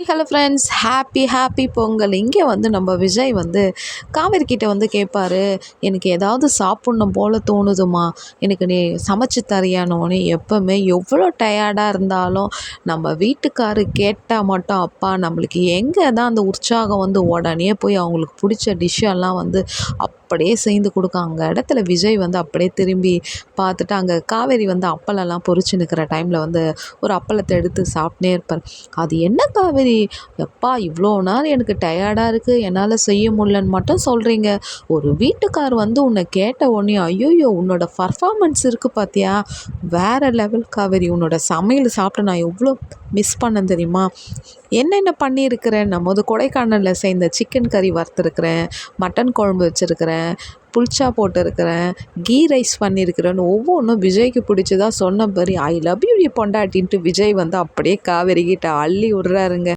Hello friends happy happy Pongal. இங்கே வந்து நம்ம விஜய் வந்து காவேரி வந்து கேட்பாரு எனக்கு ஏதாவது சாப்பிட்ணும் போல் தோணுதுமா. எனக்கு நீ சமைச்சு தரியானோன்னு எப்போவுமே எவ்வளோ டயர்டாக இருந்தாலும் நம்ம வீட்டுக்காரு கேட்டால் மட்டும் அப்பா நம்மளுக்கு எங்கே தான் அந்த உற்சாகம் வந்து உடனே போய் அவங்களுக்கு பிடிச்ச டிஷ்ஷெல்லாம் வந்து அப்படியே செய்து கொடுக்கும் அங்கே இடத்துல விஜய் வந்து அப்படியே திரும்பி பார்த்துட்டு அங்கே காவேரி வந்து அப்பளம்லாம் பொறிச்சு நிற்கிற டைமில் வந்து ஒரு அப்பளத்தை எடுத்து சாப்பிட்னே இருப்பார். அது என்ன காவேரி? எப்பா இவ்வளோ நாள் எனக்கு டயர்டாக இருக்குது என்னால் செய்ய முடியலன்னு மட்டும் சொல்கிறீங்க ஒரு வீட்டுக்கார் வந்து உன்னை கேட்ட உடனே ஐயோயோ உன்னோட பர்ஃபார்மன்ஸ் இருக்குது பார்த்தியா வேறு லெவல் காவேரி உன்னோட சமையல் சாப்பிட்டு நான் எவ்வளோ மிஸ் பண்ணேன் தெரியுமா? என்னென்ன பண்ணியிருக்கிறேன்? நம்ம வந்து கொடைக்கானலில் சேர்ந்த சிக்கன் கறி வறுத்துருக்குறேன் மட்டன் குழம்பு வச்சுருக்கிறேன் புல்ச்சா போட்டிருக்கிறேன் கீ ரைஸ் பண்ணியிருக்கிறேன்னு ஒவ்வொன்றும் விஜய்க்கு பிடிச்சதா சொன்ன மாதிரி ஐ லவ் யூ பொண்டாட்டின்ட்டு. விஜய் வந்து அப்படியே காவேரிக்கிட்ட அள்ளி விட்றாருங்க.